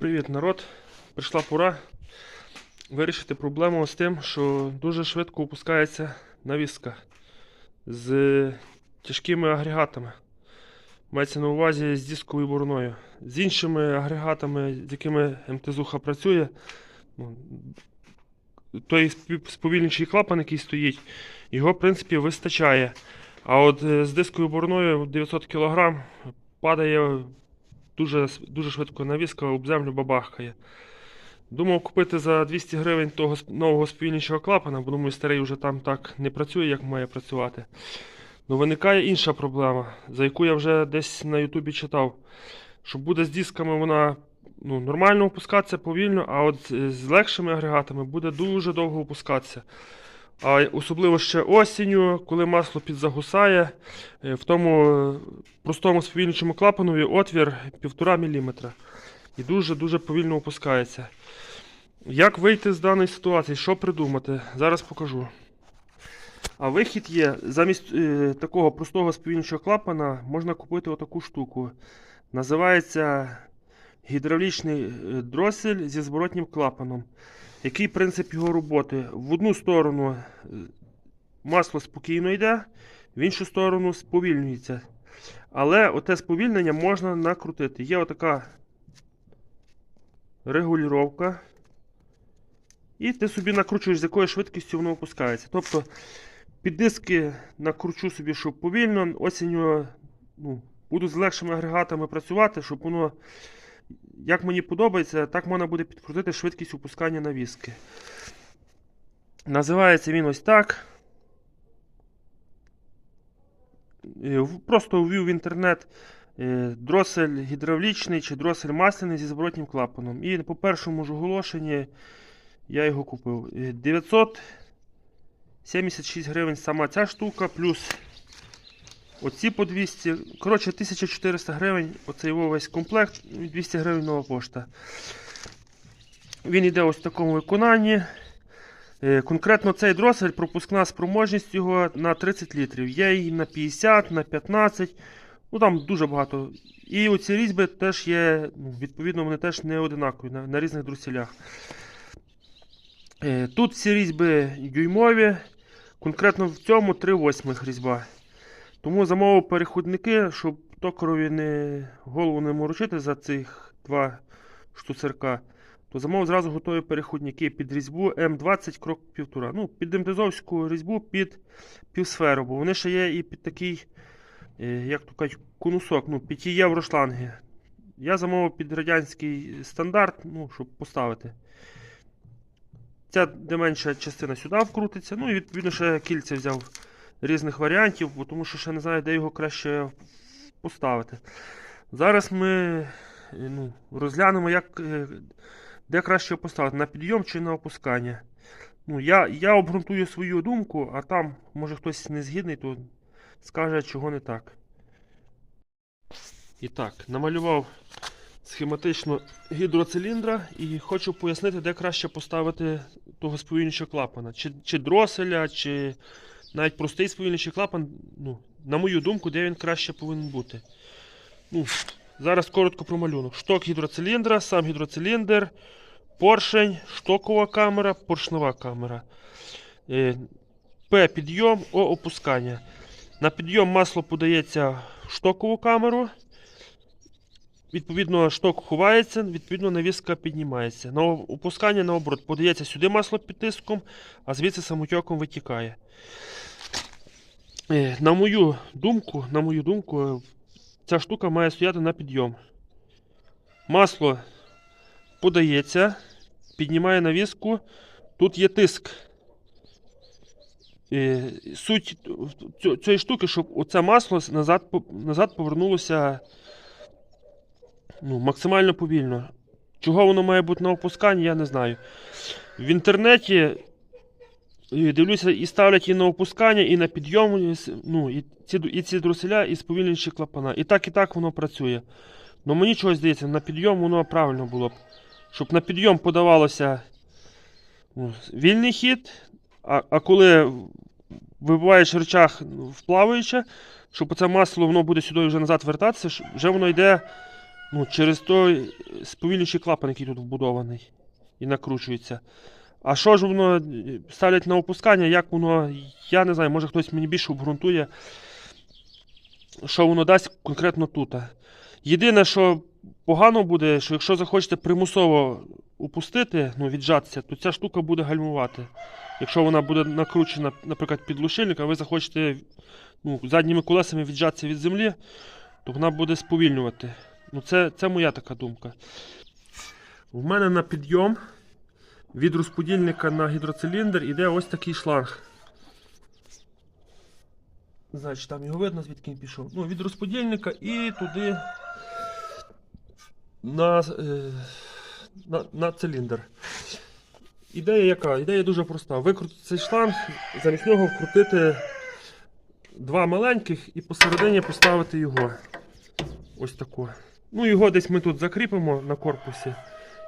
Привіт, народ! Прийшла пора вирішити проблему з тим, що дуже швидко опускається навіска з тяжкими агрегатами. Мається на увазі з дисковою бороною. З іншими агрегатами, з якими МТЗуха працює, ну, той сповільнюючий клапан, який стоїть, його, в принципі, вистачає. А от е, з дисковою бороною 900 кг падає дуже, дуже швидко навіска об землю бабахкає. Думав купити за 200 гривень того нового сповільнюючого клапана, бо думаю, старий вже там так не працює, як має працювати. Ну виникає інша проблема, за яку я вже десь на Ютубі читав. Що буде з дисками вона ну, нормально опускатися повільно, а от з легшими агрегатами буде дуже довго опускатися. А особливо ще осінню, коли масло підзагусає, е, в тому е, простому сповільнюючому клапанові отвір 1,5 мм. І дуже-дуже повільно опускається. Як вийти з даної ситуації? Що придумати? Зараз покажу. А вихід є. Замість е, такого простого сповільнюючого клапана можна купити отаку штуку. Називається гідравлічний е, дросель зі зворотнім клапаном. Який принцип його роботи? В одну сторону е, масло спокійно йде, в іншу сторону сповільнюється. Але оте сповільнення можна накрутити. Є отака регулювання. І ти собі накручуєш, з якою швидкістю воно опускається. Тобто під диски накручу собі, щоб повільно, осінню ну, буду з легшими агрегатами працювати, щоб воно, як мені подобається, так можна буде підкрутити швидкість опускання навіски. Називається він ось так. Е, Просто ввів в інтернет е, дросель гідравлічний чи дросель масляний зі зворотнім клапаном. І по першому ж оголошенні я його купив. Е, 976 гривень сама ця штука, плюс оці по 200. Коротше, 1400 гривень. Оцей його весь комплект, 200 гривень нова пошта. Він йде ось в такому виконанні. Е, Конкретно цей дросель, пропускна спроможність його на 30 літрів. Є і на 50, на 15. Ну там дуже багато. І оці різьби теж є, ну, відповідно, вони теж не одинакові на, на різних друселях. Е, Тут всі різьби дюймові. Конкретно в цьому 3 восьмих різьба. Тому замовив переходники, щоб токарові не, голову не морочити за цих два штуцерка. То замовив зразу готові переходники під різьбу М20 крок 1,5. Ну, під демтезовську різьбу під півсферу, бо вони ще є і під такий, е, як то кажуть, конусок, ну, 5 євро шланги. Я замовив під радянський стандарт, ну, щоб поставити. Ця де менша частина сюди вкрутиться. Ну і відповідно ще кільця взяв різних варіантів, тому що ще не знаю, де його краще поставити. Зараз ми е, ну, розглянемо, як, е, де краще поставити, на підйом чи на опускання. Ну, я, я обґрунтую свою думку, а там, може хтось не згідний, то скаже, чого не так. І так, намалював схематично гідроциліндра і хочу пояснити, де краще поставити того сповільнюючого клапана. Чи, чи дроселя, чи навіть простий сповільничий клапан, ну, на мою думку, де він краще повинен бути. Ну, зараз коротко про малюнок. Шток гідроциліндра, сам гідроциліндр, поршень, штокова камера, поршнева камера. Е, П підйом, О опускання. На підйом масло подається в штокову камеру. Відповідно, шток ховається, відповідно, навіска піднімається. На опускання наоборот подається сюди масло під тиском, а звідси самотьоком витікає. Е, На мою думку, на мою думку, е, ця штука має стояти на підйом. Масло подається, піднімає навіску. Тут є тиск. Е, Суть цієї штуки, щоб оце масло назад, назад повернулося ну, максимально повільно. Чого воно має бути на опусканні, я не знаю. В інтернеті е, дивлюся, і ставлять і на опускання, і на підйом. Ну, і, ці, і ці дроселя, і сповільнюючі клапана. І так, і так воно працює. Ну мені чогось здається, на підйом воно правильно було б. Щоб на підйом подавалося ну, вільний хід, а, а коли вибиваєш речах в плаваюче, щоб це масло воно буде сюди вже назад вертатися, вже воно йде Ну, через той сповільнюючий клапан, який тут вбудований і накручується. А що ж воно ставлять на опускання, як воно, я не знаю, може хтось мені більше обґрунтує, що воно дасть конкретно тут. Єдине, що погано буде, що якщо захочете примусово упустити, ну, віджатися, то ця штука буде гальмувати. Якщо вона буде накручена, наприклад, під лушильник, а ви захочете ну, задніми колесами віджатися від землі, то вона буде сповільнювати. Ну, це, це моя така думка. У мене на підйом від розподільника на гідроциліндр іде ось такий шланг. Чи там його видно, звідки він пішов. Ну, від розподільника і туди на, е, на, на циліндр. Ідея яка? Ідея дуже проста. Викрутити цей шланг, замість нього вкрутити два маленьких і посередині поставити його. Ось тако. Ну, його десь ми тут закріпимо на корпусі.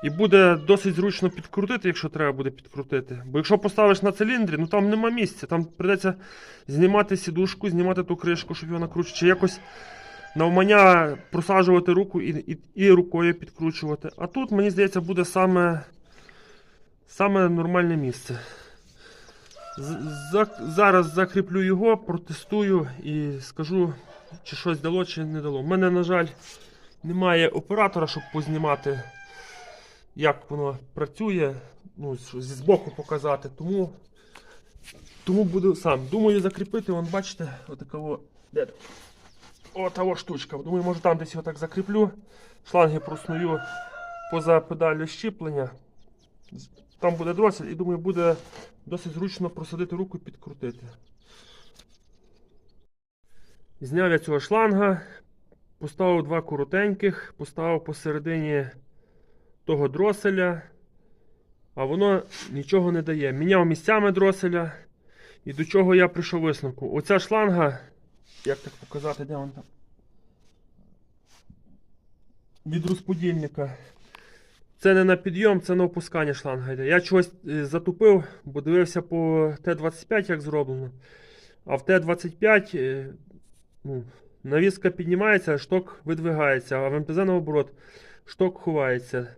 І буде досить зручно підкрутити, якщо треба буде підкрутити. Бо якщо поставиш на циліндрі, ну там нема місця. Там прийдеться знімати сідушку, знімати ту кришку, щоб його накручувати. Чи якось навмання просаджувати руку і, і, і рукою підкручувати. А тут, мені здається, буде саме, саме нормальне місце. За- зараз закріплю його, протестую і скажу, чи щось дало, чи не дало. У мене, на жаль, немає оператора, щоб познімати, як воно працює, ну, зі збоку показати. Тому, тому буду сам. Думаю, закріпити, вон, бачите, отакого. Отава штучка. Думаю, може там десь його так закріплю. Шланги просную поза педаллю щіплення. Там буде дросель і думаю, буде досить зручно просадити руку і підкрутити. Зняв я цього шланга, поставив два коротеньких, поставив посередині того дроселя, а воно нічого не дає. Міняв місцями дроселя. І до чого я прийшов висновку. Оця шланга, як так показати, де вона там? Від розподільника. Це не на підйом, це на опускання шланга йде. Я чогось е, затупив, бо дивився по Т-25, як зроблено. А в Т-25 е, ну, навіска піднімається, шток видвигається, а в МТЗ наоборот, шток ховається.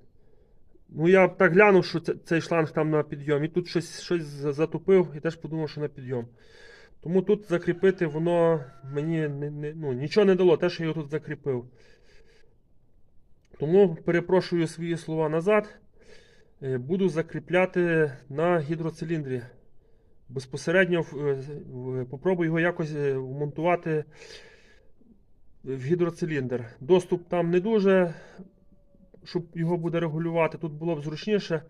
Ну, я так глянув, що цей шланг там на підйом. І тут щось, щось затупив і теж подумав, що на підйом. Тому тут закріпити воно мені не, не, ну, нічого не дало, те, що я його тут закріпив. Тому перепрошую свої слова назад. Е, Буду закріпляти на гідроциліндрі. Безпосередньо в- попробую його якось е, вмонтувати в гідроциліндр. Доступ там не дуже, щоб його буде регулювати. Тут було б зручніше.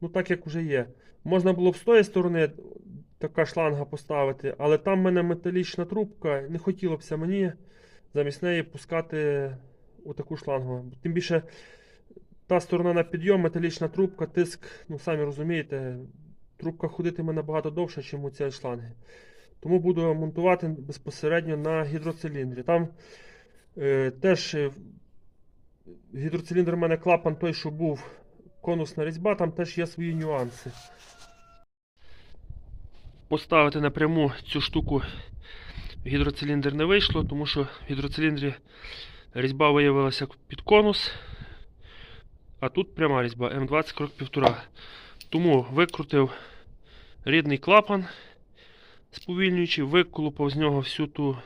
Ну, так як вже є. Можна було б з тої сторони така шланга поставити, але там в мене металічна трубка. Не хотілося б мені замість неї пускати отаку шлангу. Тим більше та сторона на підйом, металічна трубка, тиск, ну самі розумієте, трубка ходитиме набагато довше, ніж у цієї шланги. Тому буду монтувати безпосередньо на гідроциліндрі. Там е, теж е, гідроциліндр у мене клапан той, що був конусна різьба, там теж є свої нюанси. Поставити напряму цю штуку в гідроциліндр не вийшло, тому що в гідроциліндрі різьба виявилася під конус, а тут пряма різьба М20 крок 1,5. Тому викрутив рідний клапан сповільнюючий, виколупав з нього всю ту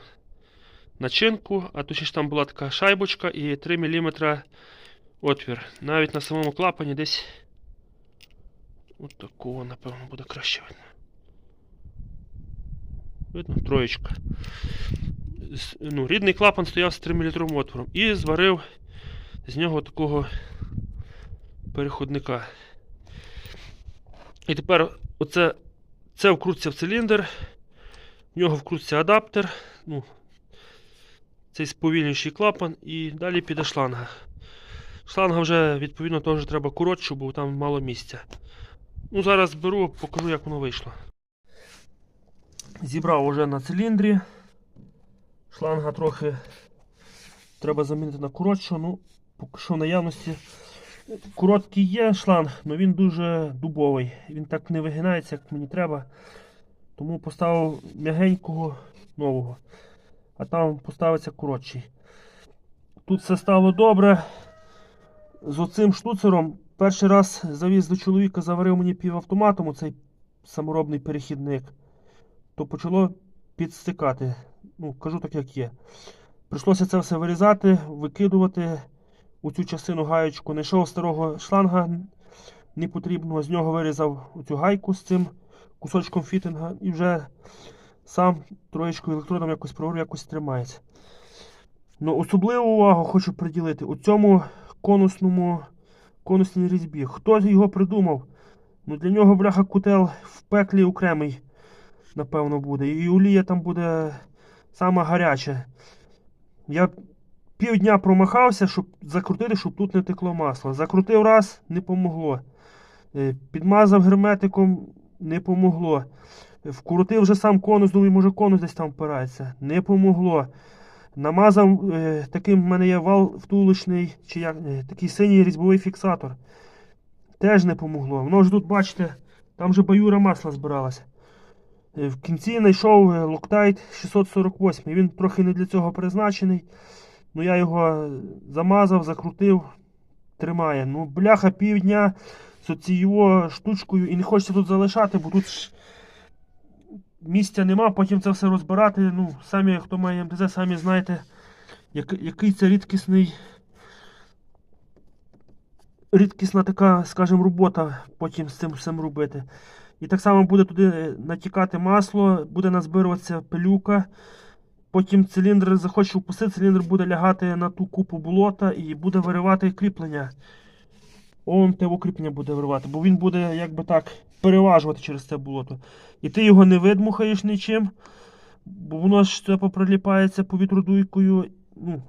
начинку, а точніше там була така шайбочка і 3 мм отвір. Навіть на самому клапані десь от такого, напевно, буде краще видно. Видно, троєчка. Ну, рідний клапан стояв з 3 мм отвором і зварив з нього такого переходника. І тепер оце, це вкрутиться в циліндр, в нього вкрутиться адаптер, ну, цей сповільнюючий клапан, і далі піде шланга. Шланга вже, відповідно, теж треба коротшу, бо там мало місця. Ну, зараз беру, покажу, як воно вийшло. Зібрав уже на циліндрі. Шланга трохи треба замінити на коротшу. Ну, поки що в наявності. Короткий є шланг, але він дуже дубовий. Він так не вигинається, як мені треба. Тому поставив м'ягенького нового. А там поставиться коротший. Тут все стало добре. З оцим штуцером перший раз завіз до чоловіка, заварив мені півавтоматом оцей саморобний перехідник, то почало підстикати. Ну, кажу так, як є. Прийшлося це все вирізати, викидувати у цю частину гаєчку. Знайшов старого шланга непотрібного, з нього вирізав цю гайку з цим кусочком фітинга і вже сам троєчкою електродом якось провів, якось тримається. Ну, особливу увагу хочу приділити у цьому конусному конусній різьбі. Хто його придумав? Ну, для нього бляха кутел в пеклі окремий, напевно, буде. І олія там буде сама гаряча. Я півдня промахався, щоб закрутити, щоб тут не текло масло. Закрутив раз, не помогло. Е, Підмазав герметиком, не помогло. Вкрутив вже сам конус, думаю, може конус десь там впирається. Не помогло. Намазав е, таким в мене є вал втулочний, чи як, е, такий синій різьбовий фіксатор. Теж не помогло. Воно ж тут, бачите, там же баюра масла збиралася. Е, В кінці знайшов е, Loctite 648. Він трохи не для цього призначений. Ну я його замазав, закрутив, тримає. Ну, бляха півдня з цією штучкою і не хочеться тут залишати, бо тут місця нема, потім це все розбирати. Ну, самі, хто має МТЗ, самі знаєте, як, який це рідкісний. Рідкісна така, скажімо, робота потім з цим всім робити. І так само буде туди е, натікати масло, буде назбируватися пилюка. Потім циліндр захоче впустити, циліндр буде лягати на ту купу болота і буде виривати кріплення. ОМТ укріплення буде виривати, бо він буде якби так переважувати через це болото. І ти його не видмухаєш нічим, бо воно ж це поприліпається повітродуйкою. Ну.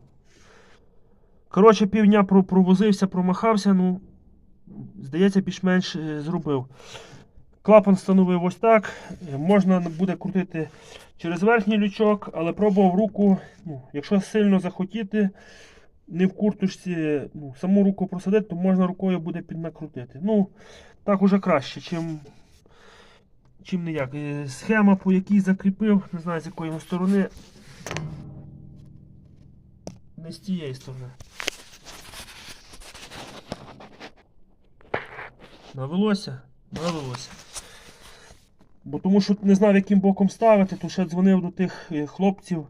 Коротше, півдня провозився, промахався, ну, здається, більш-менш е, зробив. Клапан встановив ось так. Е, Можна буде крутити через верхній лючок, але пробував руку, ну, якщо сильно захотіти, не в курточці, ну, саму руку просадити, то можна рукою буде піднакрутити. Ну, так уже краще, чим, чим ніяк. Е, Схема, по якій закріпив, не знаю з якої сторони. Не з тієї сторони. Навелося? Навелося. Бо тому що не знав, яким боком ставити, то ще дзвонив до тих е, хлопців,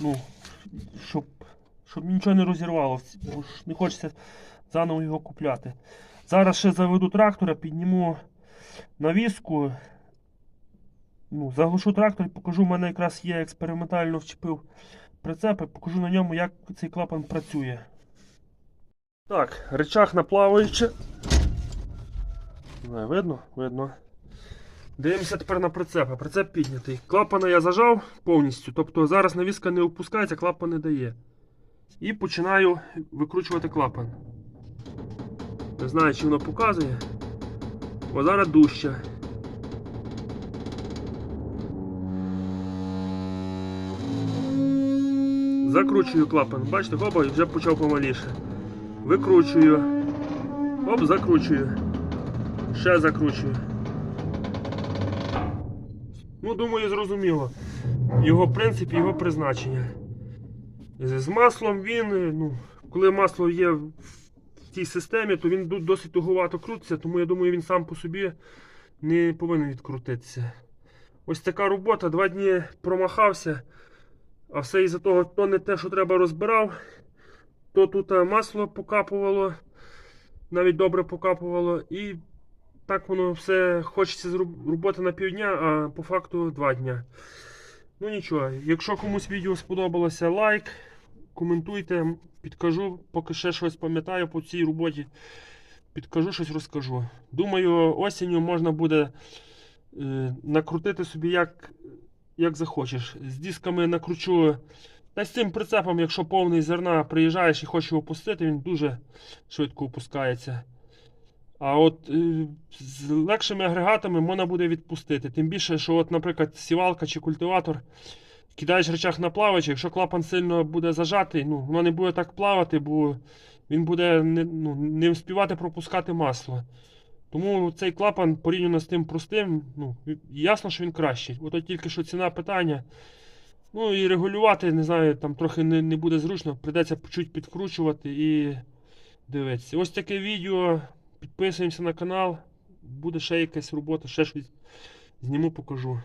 ну, щоб, щоб нічого не розірвало, бо ж не хочеться заново його купляти. Зараз ще заведу трактора, підніму навіску, ну, заглушу трактор і покажу, у мене якраз є експериментально вчепив прицеп, і покажу на ньому, як цей клапан працює. Так, речах на плаваюче. Не видно? Видно. Дивимося тепер на прицеп. Прицеп піднятий. Клапана я зажав повністю. Тобто зараз навіска не опускається, клапан не дає. І починаю викручувати клапан. Не знаю, чи воно показує. О, зараз дужче. Закручую клапан. Бачите, хоба, і вже почав помаліше. Викручую. Оп, закручую. Ще закручую. Ну, думаю, зрозуміло. Його принцип, його призначення. З маслом він, е, ну, коли масло є в тій системі, то він досить туговато крутиться, тому я думаю, він сам по собі не повинен відкрутитися. Ось така робота, два дні промахався, а все із-за того, то не те, що треба розбирав, то тут е, масло покапувало, навіть добре покапувало, і так воно все хочеться роботи на півдня, а по факту два дня. Ну нічого, якщо комусь відео сподобалося, лайк, коментуйте, підкажу, поки ще щось пам'ятаю по цій роботі. Підкажу, щось розкажу. Думаю, осінню можна буде е, накрутити собі як, як захочеш. З дисками накручу. Та з цим прицепом, якщо повний зерна, приїжджаєш і хочеш його опустити, він дуже швидко опускається. А от е, з легшими агрегатами можна буде відпустити. Тим більше, що, от, наприклад, сівалка чи культиватор кидаєш речах на плавач, якщо клапан сильно буде зажатий, ну, воно не буде так плавати, бо він буде не, ну, не вспівати пропускати масло. Тому цей клапан порівняно з тим простим, ну, ясно, що він кращий. Ото тільки що ціна питання. Ну і регулювати, не знаю, там трохи не, не буде зручно, прийдеться чуть підкручувати і дивитися. Ось таке відео. Підписуємося на канал. Буде ще якась робота, ще щось зніму, покажу.